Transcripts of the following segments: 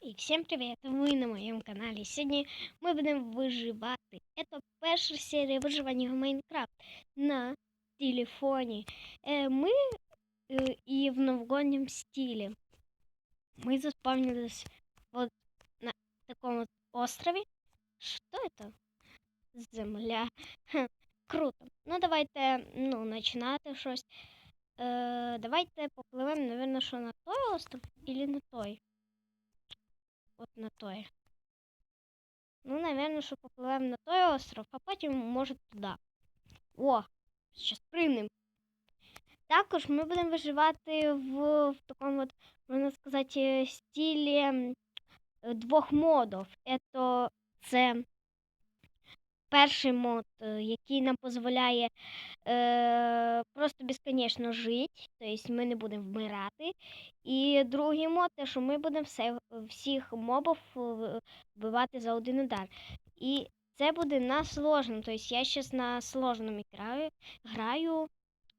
І всім привіт! Ви на моєму каналі. Сьогодні ми будемо виживати. Це перша серія виживання в Майнкрафт на телефоні. Е, Ми е, і в новогодньому стилі. Ми заспавнились вот на такому от острові. Що це? Земля. Хе, Круто. Ну, давайте ну, починати щось. Е, давайте попливемо, напевно, що на той остров или на той. От на той. Ну, напевно, що попливемо на той остров, а потім, може, туди. О, зараз приймемо. Також ми будемо виживати в, в такому, от, можна сказати, стилі е, двох модов. Ето, це перший мод, е, який нам дозволяє е, просто безконечно жити, тобто ми не будемо вмирати. І другий мод, те, що ми будемо всіх мобів е, вбивати за один удар. І це буде на сложному. Тобто я зараз на сложному граю. граю.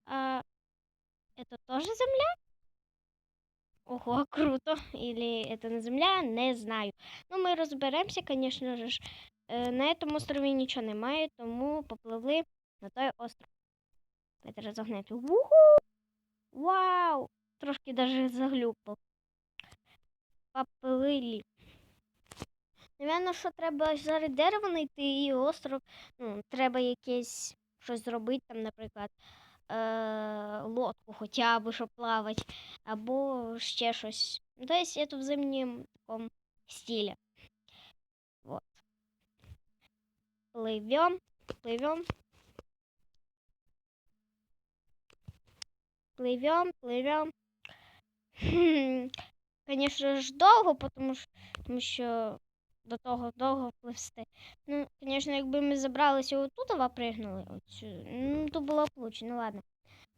А, это тоже земля? Ого, круто. Или это не земля, не знаю. Ну, ми розберемося, звісно ж. Е, На цьому острові нічого немає, тому попливли на той остров. Давайте розогнати. Уху! Вау! Трошки даже заглюпав. Поплили. Навірно, що треба зараз дерево знайти і остров. Ну, треба якесь щось зробити, там, наприклад, е- лодку хоча б, щоб плавати, або ще щось. Тобто, це в зимнім такому стилі. Вот. Плывем, плывем. Плывем, плывем. Звісно ж, довго, тому що, тому що до того довго пливсти. Ну, звісно, якби ми забралися отут, а пригнули, оцю, ну, то було б лучше, ну ладно.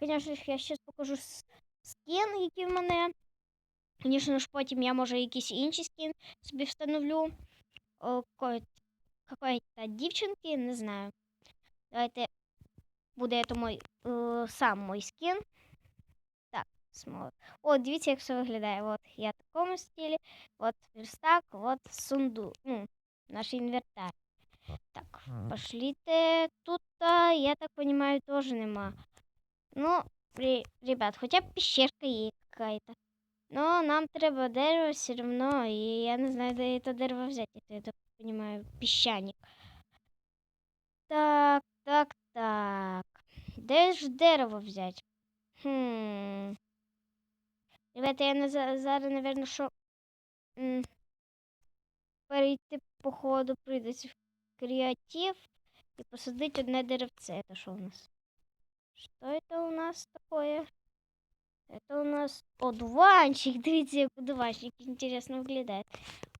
Звісно ж, я зараз покажу с- скін, який в мене. Звісно ж, потім я, може, якийсь інший скін собі встановлю. О, какой- какой-то дівчинки, не знаю. Давайте буде це мой, е, сам мой скін. Так, смоло. О, дивіться, як все виглядає. От я в такому стилі, от верстак, от сундук. Ну, наш інвентар. Так, пошліте. Тут, я так понимаю, теж нема. Ну, ре- ребят, хоча б пещерка є какая-то. Но нам треба дерево все равно, и я не знаю, де это дерево взять Это, я так понимаю, песчаник. Так, так, так. Де ж дерево взять? Хм. Ребята, я на за- зараз, наверное, що м, перейти по ходу прийдеться в креатив і посадити одне деревце. Это що у нас? Что это у нас такое? Это у нас одуванчик. Дивіться, як одуванчик інтересно виглядає.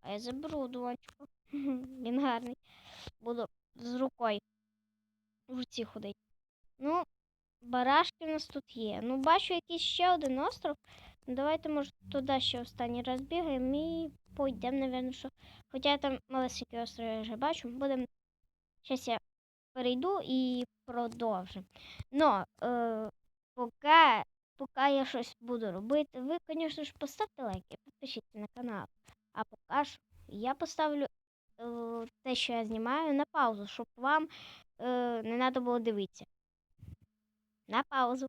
А я заберу одуванчика. Він гарний. Буду з рукою в руці ходити. Ну, барашки у нас тут є. Ну, бачу якийсь ще один остров. Ну, Давайте, може, туди ще останній раз бігаємо і пойдемо, напевно, що. Хоча там малесенький остров я вже бачу. Будемо. Зараз я перейду і продовжимо. Но, е, поки, поки я щось буду робити, ви, звісно ж, поставте лайк і підпишіться на канал. А поки що я поставлю те, що я знімаю, на паузу, щоб вам е, не треба було дивитися. На паузу.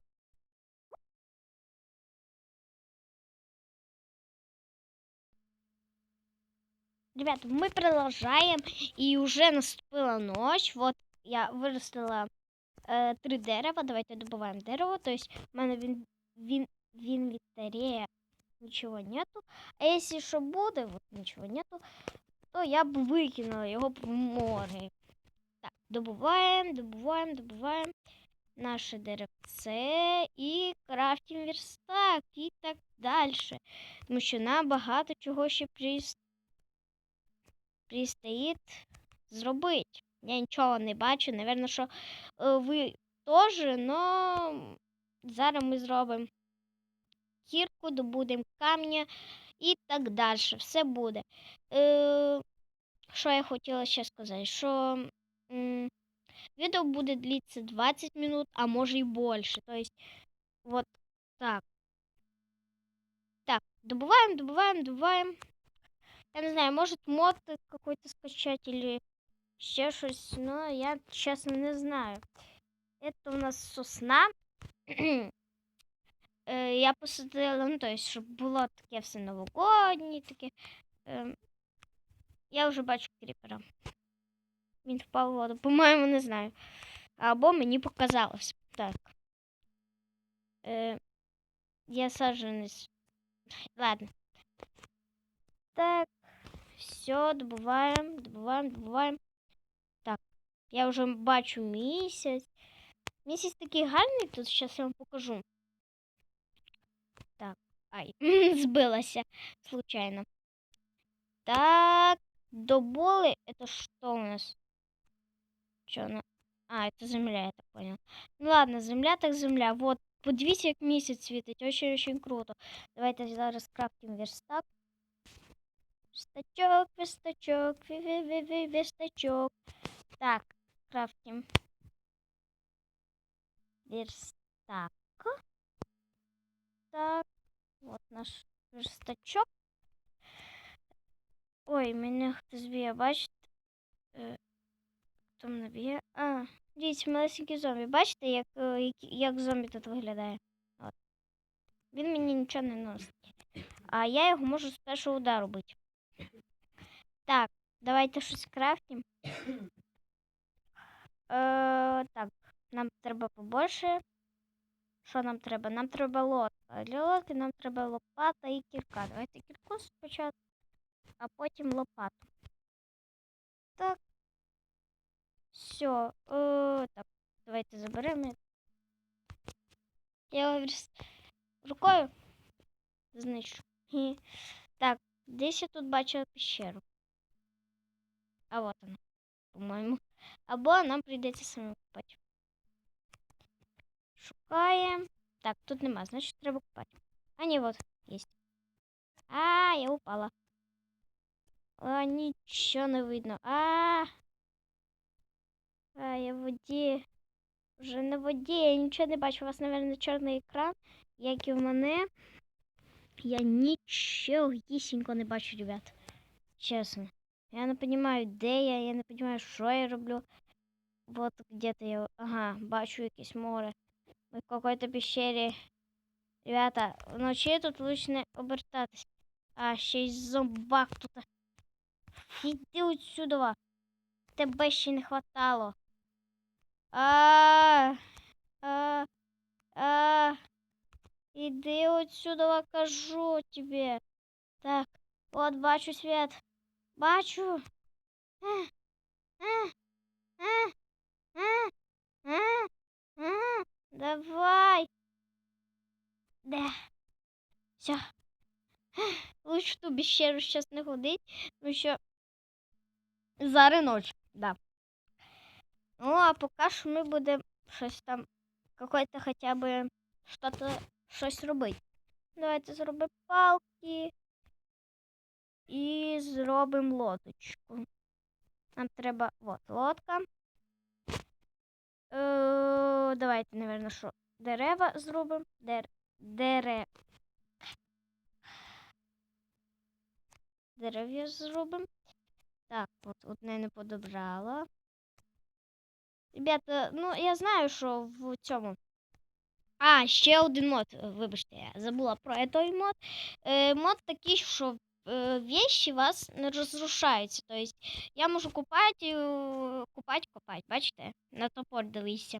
Ребята, мы продолжаем, и уже наступила ночь. Вот я вырастила е, три дерева. Давайте добуваємо дерево. Тобто в мене він, він, в інвентарі нічого нету. А якщо що буде, вот нічого нету, то я б викинула його в море. Так, добуваємо, добуваємо, добуваємо наше деревце і крафтим верстак і так далі. Тому що нам багато чого ще прис... пристоїть зробити. Я нічого не бачу. Навірно, що е, ви теж, но зараз ми зробимо кірку, добудемо камня і так далі. Все буде. Е, що я хотіла ще сказати? Що м, відео буде длитися 20 минут, а може і більше. Тобто, вот так. Так, добуваємо, добуваємо, добуваємо. Я не знаю, может мод какой-то скачать или ще щось, но я чесно не знаю. Это у нас сосна. Е, Я посадила, ну, то есть, щоб було таке все новогоднє, таке. Ем, Я вже бачу кріпера. Він впав у воду. По-моєму, не знаю. Або мені показалось. Так. Е, я саджанець. Ладно. Так. Все, добуваємо, добуваємо, добуваємо. Так. Я вже бачу місяць. Місяць такий гарний, тут зараз я вам покажу. Так. Ай, збилася случайно. Так, доболи. Это что у нас? Что она? А, это земля, я так понял. Ну ладно, земля так земля. Вот, подивіться, як місяць світить. Очень-очень круто. Давайте зараз крафтим верстак. Верстачок, верстачок, ві-ві-ві-ві, верстачок. Так, крафтим. Верстак. Так, Вот наш верстачок. Ой, мене хтось б'є, бачите? Хто мене б'є? А, дивіться, малесенький зомбі. Бачите, як, е, як зомбі тут виглядає? От. Він мені нічого не носить. А я його можу з першого удару бити. Так, давайте щось крафтим. Е, так, нам треба побольше. Що нам треба? Нам треба лодка. Для лодки нам треба лопата і кірка. Давайте кірку спочатку а потім лопату. Так. Все. Е, так, давайте заберемо. Я його рукою знищу. Так, десь я тут бачила пещеру. А вот вона, по-моєму. Або нам прийдеться самим купати. Шукаємо. Так, тут нема, значить треба купати. А ні, вот, есть. А, я упала. А, нічого не видно. А, а я в воді. Вже на воді. Я нічого не бачу. У вас, мабуть, чорний екран, як і в мене. Я нічого гісінько не бачу, ребят. Чесно. Я не розумію, де я, я не розумію, що я роблю. Вот где-то я. Ага, бачу якесь море. Ми в какой-то пещері. Ребята, вночі тут лучше не обертатись. А, ще й зомбак тут. Іди отсюда. Тебе ще не хватало. А, а, а, іди отсюда, кажу тебе. Так, от бачу світ. Бачу. А, а, а, а, а, а. Давай. Да. Все. Лучше в ту пещеру зараз не ходить, тому що зараз ночь, да. Ну, а поки що ми будемо щось там, какое-то хоча б що-то, щось робити. Давайте зробимо палки і зробимо лодочку. Нам треба, от, лодка. Е, давайте, наверное, що, дерева зробимо. Дер, дере, дерев'я зробимо. Так, от одне не подобрала. Ребята, ну я знаю, що в цьому. А, ще один мод. Вибачте, я забула про той мод. Е, мод такий, що вещи вас не розрушаються. Тобто я можу купати, е, купати, купати. Бачите? На топор дивися.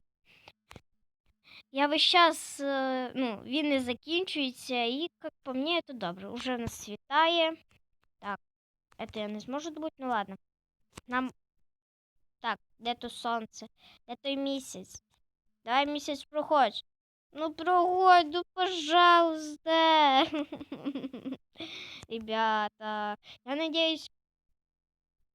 Я весь час, е, ну, він не закінчується, і, як по мені, це добре. Уже в нас світає. Так, это я не зможу добути, ну ладно. Нам. Так, де то сонце? Де той місяць? Давай місяць проходь. Ну проходь, ну пожалуйста. Ребята, я надіюсь,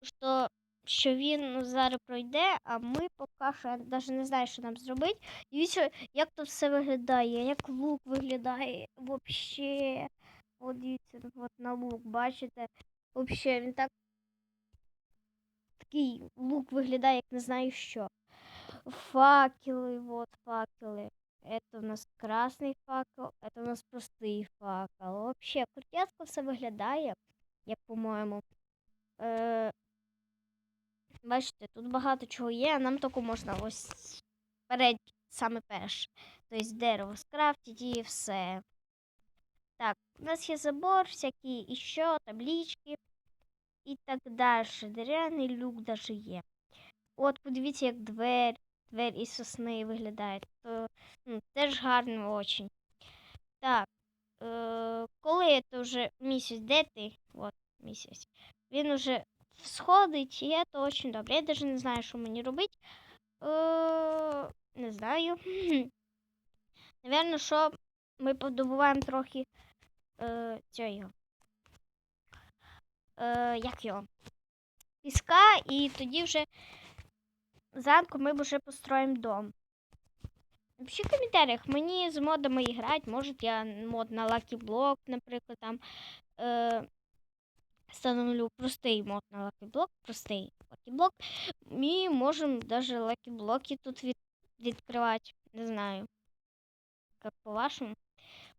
що, що він ну, зараз пройде, а ми поки що я навіть не знаю, що нам зробити. Дивіться, як тут все виглядає, як лук виглядає вообще. От дивіться, от на лук, бачите? Вообще, він так. Такий лук виглядає, як не знаю що. Факели, вот факели. Это у нас красний факел, это у нас простий факел. Вообще, крутятко все виглядає. як по-моєму. Е, бачите, тут багато чого є, а нам тільки можна ось перед саме перше. Тобто дерево скрафтити і все. Так, у нас є забор, всякі іще, таблички і так далі. Дерев'яний люк даже є. От, подивіться, як двері, двері із сосни виглядають. То, ну, теж гарно очень. Так, е, коли це вже місяць, де ти? От місяць. Він уже сходить, і це очень добре. Я навіть не знаю, що мені робити. Е, не знаю. Наверно, що ми подобуваємо трохи е, цього. Е, як його? Піска, і тоді вже зранку ми вже построїмо дом. Напишіть в коментарях, мені з модами грати, може я мод на Lucky Block, наприклад, там е, встановлю простий мод на Lucky Block, простий Lucky Block. І можемо навіть Lucky Block тут від, відкривати. Не знаю. Як по-вашому.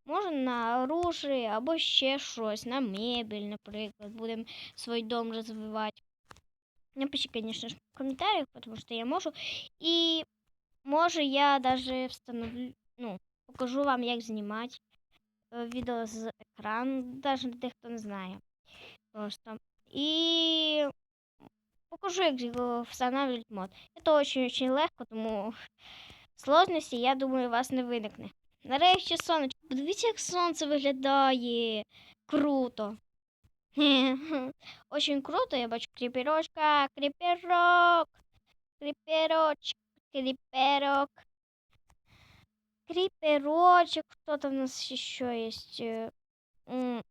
Може на оружие або ще щось, на мебель, наприклад. Будемо свій дом розвивати. Напишіть, звісно ж, в коментарях, тому що я можу. І може я даже встановлю, ну, покажу вам, як знімати е, відео з екрану, навіть дехто не знає. Просто. І покажу, як встановлювати мод. Це очень-очень легко, тому сложності, я думаю, у вас не виникне. Нарешті сонечко. Подивіться, як сонце виглядає. Круто. Очень круто, я бачу кріперочка, кріперок, кріперочок, кріперок, кріперочок. Хто там у нас ще є? М,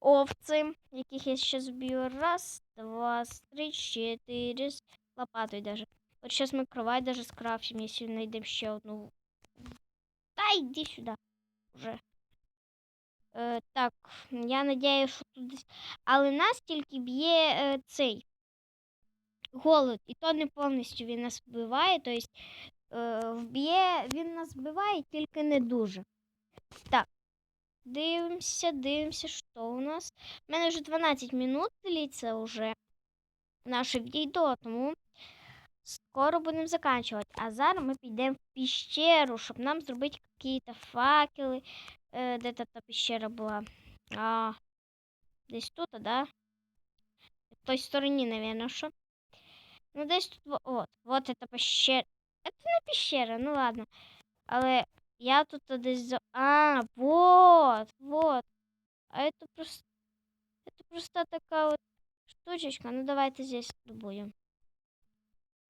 Овці, яких я ще зб'ю. Раз, два, три, чотири. З лопатою даже. От зараз ми кровать даже скрафтим, якщо знайдемо ще одну. Та йди сюди вже. Е, так, я надіюсь, що тут. Але нас тільки б'є е, цей голод, і то не повністю він нас вбиває. Тобто е, вб'є, він нас вбиває, тільки не дуже. Так. Дивимося, дивимося, що у нас. У мене вже 12 минут длиться вже наше відео, тому скоро будемо закінчувати. А зараз ми підемо в піщеру, щоб нам зробити якісь факели. Е, де та, та піщера була? А, десь тут, да? В той стороні, наверное, що? Ну, десь тут, во- от, вот эта пещера. Это не пещера, ну ладно. Але я тут десь за... А, вот, вот. А это просто... Это просто такая вот штучечка. Ну, давайте здесь добудем.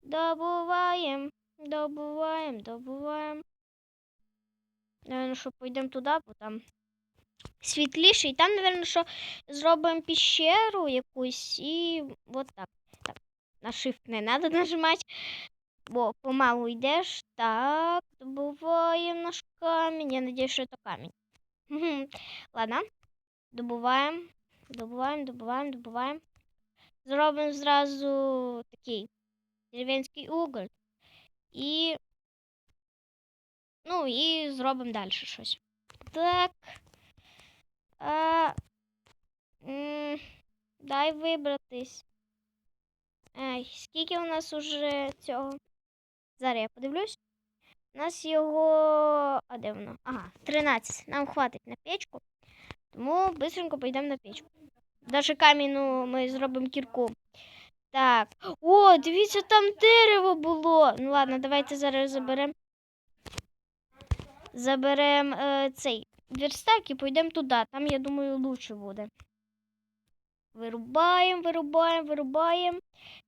Добуваем, добуваем, добуваем. Наверно, що пойдемо туди, бо там світліше. І там, наверно, що зробимо піщеру якусь і от так. Так, на shift не треба нажимати, бо помалу йдеш. Так, добуваємо наш камінь. Я надіюсь, що це камінь. Ладно, добуваємо, добуваємо, добуваємо, добуваємо. Зробимо зразу такий дерев'янський уголь. І Ну і зробимо далі щось. Так. А, дай вибратись. Ай, скільки у нас уже цього? Зараз я подивлюсь. У нас його. А де воно? Ага, 13. Нам хватить на печку. Тому швидко поїдемо на печку. Даже камінну ми зробимо кірку. Так. О, дивіться, там дерево було. Ну ладно, давайте зараз заберемо заберемо е, цей верстак і поїдемо туди. Там, я думаю, лучше буде. Вирубаємо, вирубаємо, вирубаємо.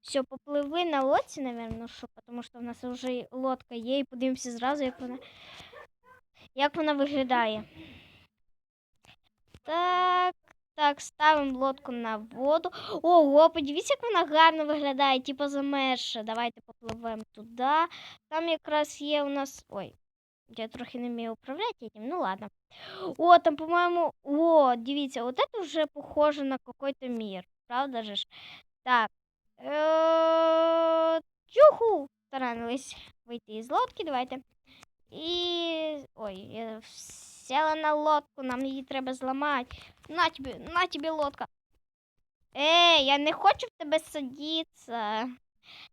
Все, попливи на лодці, напевно, що, тому що в нас вже лодка є, і подивимося зразу, як вона, як вона виглядає. Так, так, ставимо лодку на воду. Ого, подивіться, як вона гарно виглядає, типу замерша. Давайте попливемо туди. Там якраз є у нас. Ой, я трохи не вмію управляти этим, ну ладно. О, там, по-моему, о, дивіться, вот это уже похоже на какой-то мир, правда же ж? Так. Е, Чуху! Старались вийти із лодки, давайте. І. Ой, я села на лодку, нам її треба зламати. На тобі, на тобі лодка. Ей, я не хочу в тебе садитися.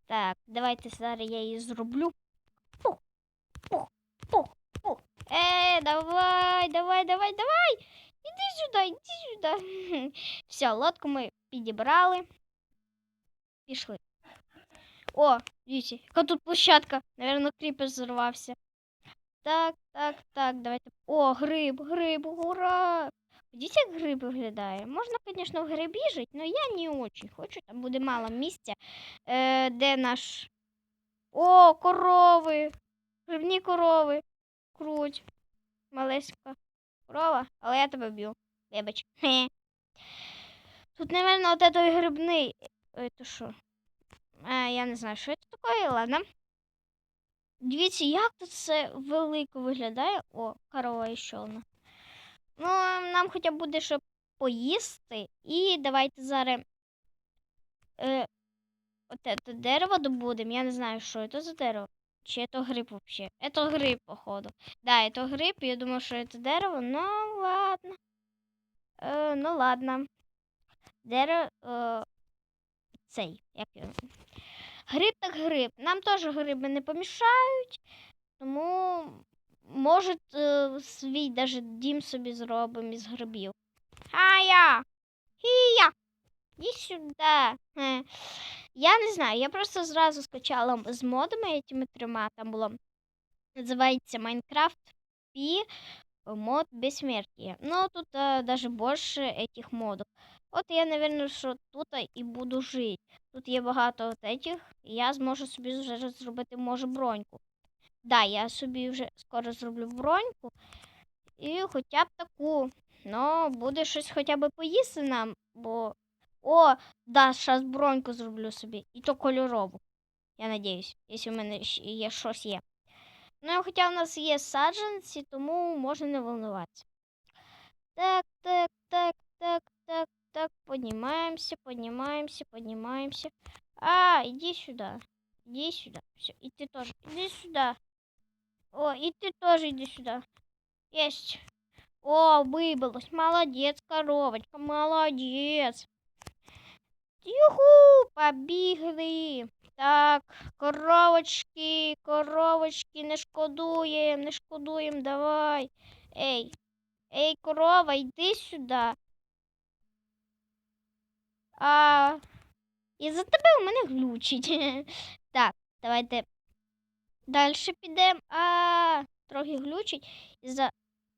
Так, давайте зараз я її зроблю. Пух, пух, пух, пух. Ей, давай, давай, давай, давай. Іди сюди, іди сюди. Все, лодку ми підібрали. Пішли. О, дивіться, яка тут площадка. Наверно, кріпер зірвався. Так, так, так, давайте. О, гриб, гриб, ура! Дивіться, як гриб виглядає. Можна, звісно, в грибі жити, але я не дуже хочу. Там буде мало місця. Е, де наш. О, корови! Грибні корови. Круть. Малеська корова, але я тебе б'ю. Вибач. Тут, напевно, от той грибний. Ой, то що? Е, я не знаю, що це таке, ладно. Дивіться, як тут все велико виглядає. О, корова ще одна. Ну, нам хоча б буде що поїсти. І давайте зараз е, оте то дерево добудемо. Я не знаю, що це за дерево. Чи це гриб взагалі? Це гриб, походу. Да, це гриб, я думаю, що це дерево. Ну, ладно. Е, ну, ладно. Дерево. Е, цей. Як його? Гриб так гриб. Нам теж гриби не помішають, тому може е, свій даже дім собі зробимо із грибів. Ая! Хія! Іди сюди. Е. Я не знаю, я просто зразу скачала з модами этими трьома. Там було називається Майнкрафт і мод Бессмертия. Ну, тут е, даже більше этих модів. От я, наверное, що тут і буду жити. Тут є багато от этих, і я зможу собі вже зробити, може, броньку. Да, я собі вже скоро зроблю броньку. І хоча б таку. Ну, буде щось хоча б поїсти нам, бо. О, да, зараз броньку зроблю собі. І то кольорову. Я надіюсь, якщо в мене є щось є. Ну, хоча в нас є саджанці, тому можна не волнуватися. Так, так, так, так, так, так, поднимаемся, поднимаемся, поднимаемся. А, иди сюда. Иди сюда. Все, и ты тоже. Иди сюда. О, и ты тоже иди сюда. Есть. О, выбылась. Молодец, коровочка, молодец. Юху, побігли. Так, коровочки, коровочки, не шкодуєм, не шкодуєм, давай. Ей, ей, корова, йди сюди. А, і за тебе у мене глючить. Так, давайте далі підемо. А, трохи глючить із-за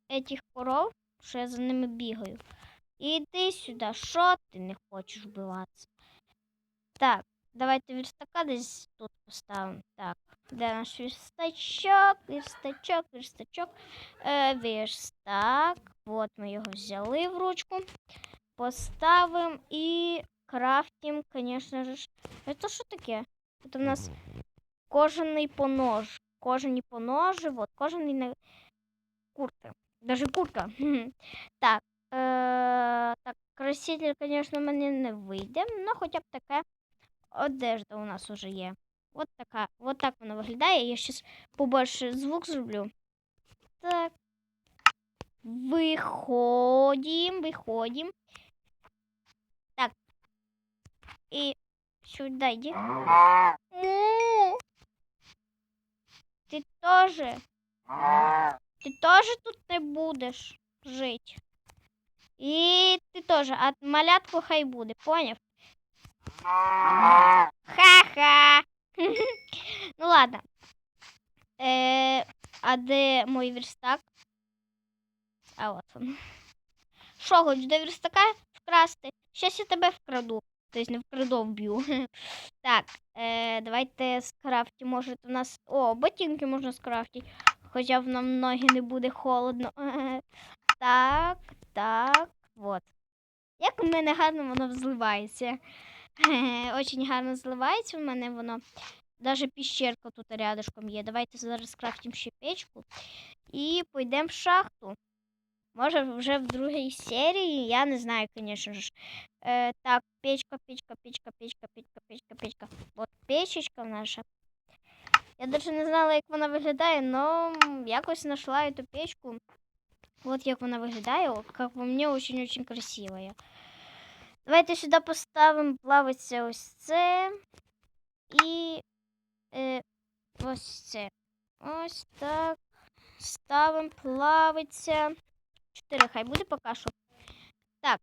этих коров, що я за ними бігаю. Іди сюди, що ти не хочеш вбиватися? Так, давайте верстака десь тут поставимо. Так, де наш верстачок, верстачок, верстачок, е, верстак. От ми його взяли в ручку. Поставимо і крафтим, конечно ж. Это що таке? Це у нас кожаний понож. Кожані поножи, вот, кожаний на куртка. Даже куртка. Так. Е, так, краситель, в мене не вийде, але хоча б таке одежда у нас уже є. От така, от так вона виглядає. Я зараз побольше звук зроблю. Так. Виходим, виходим. Так. І сюди йди. Му. Ти теж. Ти теж тут не будеш жити. І ти теж, а малятку хай буде, поняв? Ха-ха. ну ладно. Е, а де мой верстак? А от він. Що, хоч до верстака вкрасти? Щас я тебе вкраду. Тобто не вкраду, вб'ю. так, е, давайте скрафтимо. Може у нас. О, ботинки можна скрафтити. Хоча б нам ноги не буде холодно. так, так, от. Як у мене гарно воно зливається. Очень гарно зливається в мене воно. Даже піщерка тут рядышком є. Давайте зараз скрафтимо ще печку і пойдемо в шахту. Може, вже в другій серії, я не знаю, звісно ж. Е, так, печка, печка, печка, печка, печка, печка, печка. От печечка наша. Я навіть не знала, як вона виглядає, але якось знайшла цю печку. От як вона виглядає, як по мені, очень-очень красивая. Давайте сюди поставимо плавиться ось це. І е, ось це. Ось так. Ставимо плавиться. Чотири хай буде поки що. Так,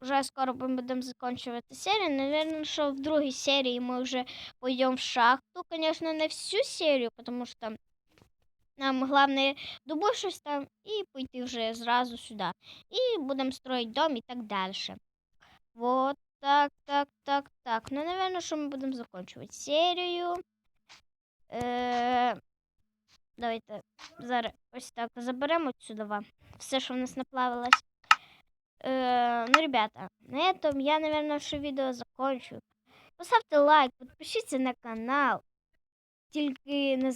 вже скоро ми будемо закінчувати серію. Наверное, що в другій серії ми вже пойдемо в шахту. Конечно, не всю серію, тому що там нам головне добу щось там і пойти вже зразу сюди. І будемо строїти дом і так далі. Вот так, так, так, так. Ну, наверное, що ми будемо закінчувати серію. Е, давайте зараз ось так заберемо сюди все, що в нас наплавилось. Е, ну, ребята, на этом я, наверное, наше видео закончу. Поставте лайк, підпишіться на канал. Тільки не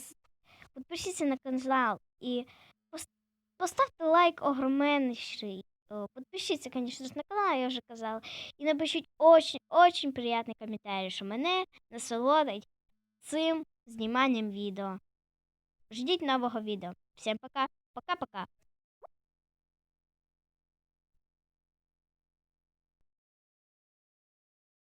підпишіться на канал і пос- поставте лайк огроменніший. О, Підпишіться, конечно на канал, я вже казала. І напишіть очень, очень приятний коментарі, що мене насолодить цим зніманням відео. Ждіть нового відео. Всім пока. Пока-пока.